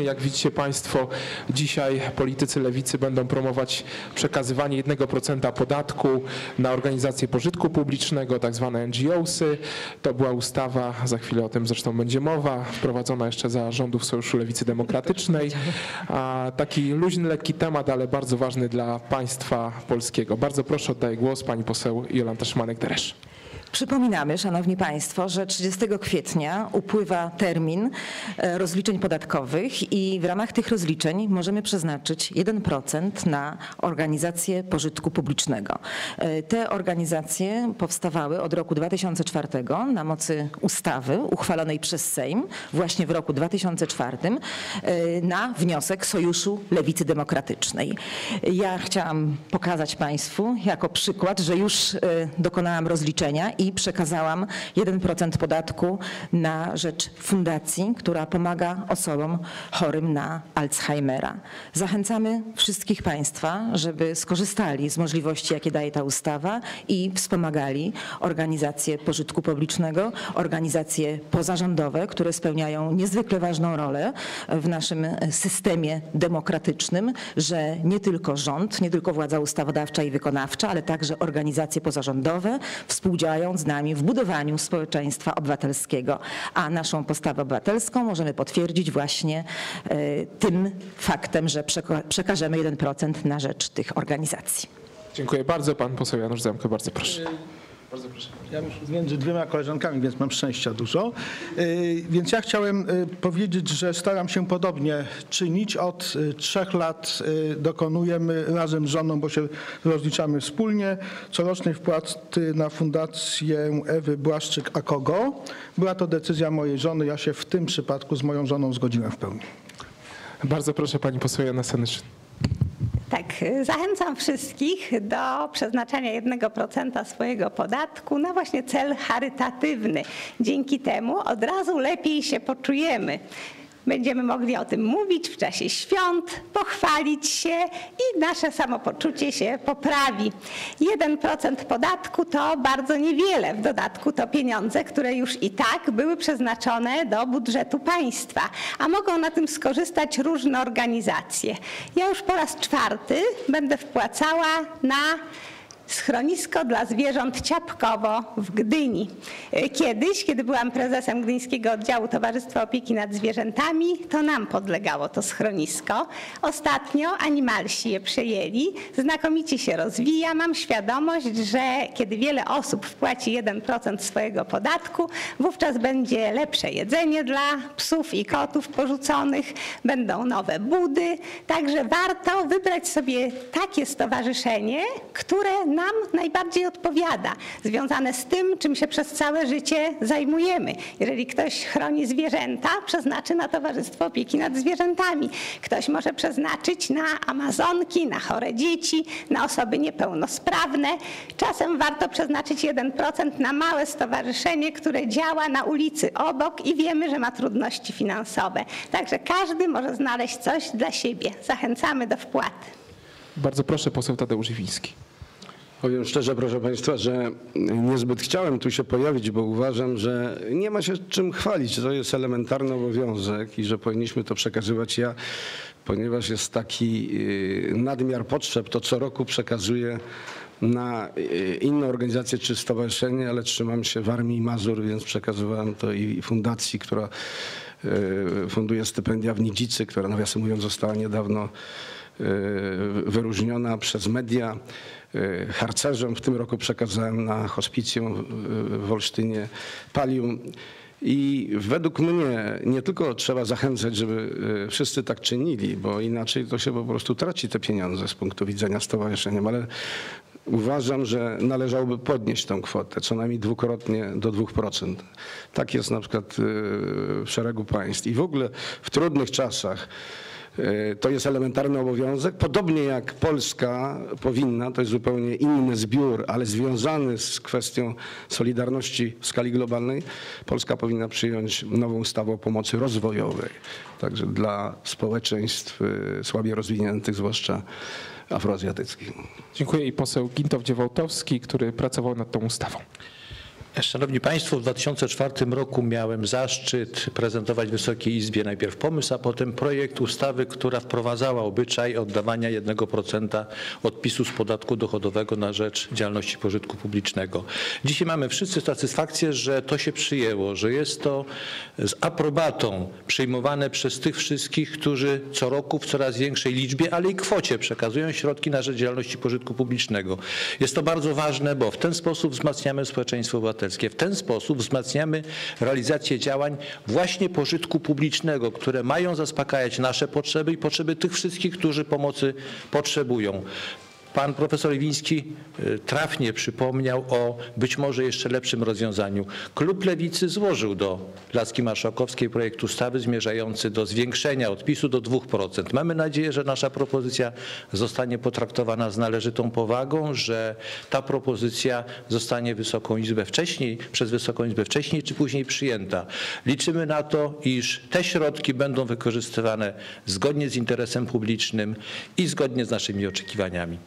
Jak widzicie Państwo, dzisiaj politycy lewicy będą promować przekazywanie 1% podatku na organizacje pożytku publicznego, tak zwane NGOsy. To była ustawa, za chwilę o tym zresztą będzie mowa, wprowadzona jeszcze za rządów Sojuszu Lewicy Demokratycznej. Taki luźny, lekki temat, ale bardzo ważny dla państwa polskiego. Bardzo proszę, oddaję głos pani poseł Jolanta Szymanek-Deresz. Przypominamy, Szanowni Państwo, że 30 kwietnia upływa termin e, rozliczeń podatkowych i w ramach tych rozliczeń możemy przeznaczyć 1% na organizacje pożytku publicznego. E, Te organizacje powstawały od roku 2004 na mocy ustawy uchwalonej przez Sejm właśnie w roku 2004 e, na wniosek Sojuszu Lewicy Demokratycznej. Ja chciałam pokazać Państwu jako przykład, że już dokonałam rozliczenia i przekazałam 1% podatku na rzecz fundacji, która pomaga osobom chorym na Alzheimera. Zachęcamy wszystkich Państwa, żeby skorzystali z możliwości, jakie daje ta ustawa i wspomagali organizacje pożytku publicznego, organizacje pozarządowe, które spełniają niezwykle ważną rolę w naszym systemie demokratycznym, że nie tylko rząd, nie tylko władza ustawodawcza i wykonawcza, ale także organizacje pozarządowe współdziałają z nami w budowaniu społeczeństwa obywatelskiego. A naszą postawę obywatelską możemy potwierdzić właśnie e, tym faktem, że przeka- przekażemy 1% na rzecz tych organizacji. Dziękuję bardzo. Pan poseł Janusz Zemke, bardzo proszę. Ja już między dwiema koleżankami, więc mam szczęścia dużo. Yy, Więc ja chciałem yy, powiedzieć, że staram się podobnie czynić. Od yy, trzech lat dokonujemy razem z żoną, bo się rozliczamy wspólnie, corocznej wpłaty na fundację Ewy Błaszczyk-Akogo. Była to decyzja mojej żony. Ja się w tym przypadku z moją żoną zgodziłem w pełni. Bardzo proszę pani poseł Jana Senyszyn. Tak, zachęcam wszystkich do przeznaczenia 1% swojego podatku na właśnie cel charytatywny. Dzięki temu od razu lepiej się poczujemy. Będziemy mogli o tym mówić w czasie świąt, pochwalić się i nasze samopoczucie się poprawi. 1% podatku to bardzo niewiele. W dodatku to pieniądze, które już i tak były przeznaczone do budżetu państwa, a mogą na tym skorzystać różne organizacje. Ja już po raz czwarty będę wpłacała na schronisko dla zwierząt Ciapkowo w Gdyni. Kiedyś, kiedy byłam prezesem Gdyńskiego Oddziału Towarzystwa Opieki nad Zwierzętami, to nam podlegało to schronisko. Ostatnio animalsi je przejęli, znakomicie się rozwija. Mam świadomość, że kiedy wiele osób wpłaci 1% swojego podatku, wówczas będzie lepsze jedzenie dla psów i kotów porzuconych, będą nowe budy, także warto wybrać sobie takie stowarzyszenie, które nam najbardziej odpowiada, związane z tym, czym się przez całe życie zajmujemy. Jeżeli ktoś chroni zwierzęta, przeznaczy na Towarzystwo Opieki nad Zwierzętami. Ktoś może przeznaczyć na Amazonki, na chore dzieci, na osoby niepełnosprawne. Czasem warto przeznaczyć 1% na małe stowarzyszenie, które działa na ulicy obok i wiemy, że ma trudności finansowe. Także każdy może znaleźć coś dla siebie. Zachęcamy do wpłaty. Bardzo proszę poseł Tadeusz Iwiński. Powiem szczerze, proszę Państwa, że niezbyt chciałem tu się pojawić, bo uważam, że nie ma się czym chwalić. To jest elementarny obowiązek i że powinniśmy to przekazywać. Ja, ponieważ jest taki y, nadmiar potrzeb, to co roku przekazuję na y, inne organizacje czy stowarzyszenie, ale trzymam się w Armii Mazur, więc przekazywałem to i fundacji, która funduje stypendia w Nidzicy, która nawiasem mówiąc została niedawno y, wyróżniona przez media. Y, Harcerzom w tym roku przekazałem na hospicjum w- Olsztynie Palium. I według mnie nie tylko trzeba zachęcać, żeby wszyscy tak czynili, bo inaczej to się po prostu traci te pieniądze z punktu widzenia stowarzyszeniem, ale uważam, że należałoby podnieść tę kwotę co najmniej dwukrotnie do 2%. Tak jest na przykład y, w szeregu państw. I w ogóle w trudnych czasach to jest elementarny obowiązek. Podobnie jak Polska powinna, to jest zupełnie inny zbiór, ale związany z kwestią solidarności w skali globalnej, Polska powinna przyjąć nową ustawę o pomocy rozwojowej, także dla społeczeństw y, słabiej rozwiniętych, zwłaszcza afroazjatyckich. Dziękuję i poseł Gintow Dziewołtowski, który pracował nad tą ustawą. Szanowni Państwo, w 2004 roku miałem zaszczyt prezentować Wysokiej Izbie najpierw pomysł, a potem projekt ustawy, która wprowadzała obyczaj oddawania 1% odpisu z podatku dochodowego na rzecz działalności pożytku publicznego. Dzisiaj mamy wszyscy satysfakcję, że to się przyjęło, że jest to z aprobatą przyjmowane przez tych wszystkich, którzy co roku w coraz większej liczbie, ale i kwocie przekazują środki na rzecz działalności pożytku publicznego. Jest to bardzo ważne, bo w ten sposób wzmacniamy społeczeństwo obywatelskie. W ten sposób wzmacniamy realizację działań właśnie pożytku publicznego, które mają zaspokajać nasze potrzeby i potrzeby tych wszystkich, którzy pomocy potrzebują. Pan profesor Iwiński y, trafnie przypomniał o być może jeszcze lepszym rozwiązaniu. Klub Lewicy złożył do Laski Marszałkowskiej projekt ustawy zmierzający do zwiększenia odpisu do 2%. Mamy nadzieję, że nasza propozycja zostanie potraktowana z należytą powagą, że ta propozycja zostanie Wysoką Izbę wcześniej, przez Wysoką Izbę wcześniej czy później przyjęta. Liczymy na to, iż te środki będą wykorzystywane zgodnie z interesem publicznym i zgodnie z naszymi oczekiwaniami.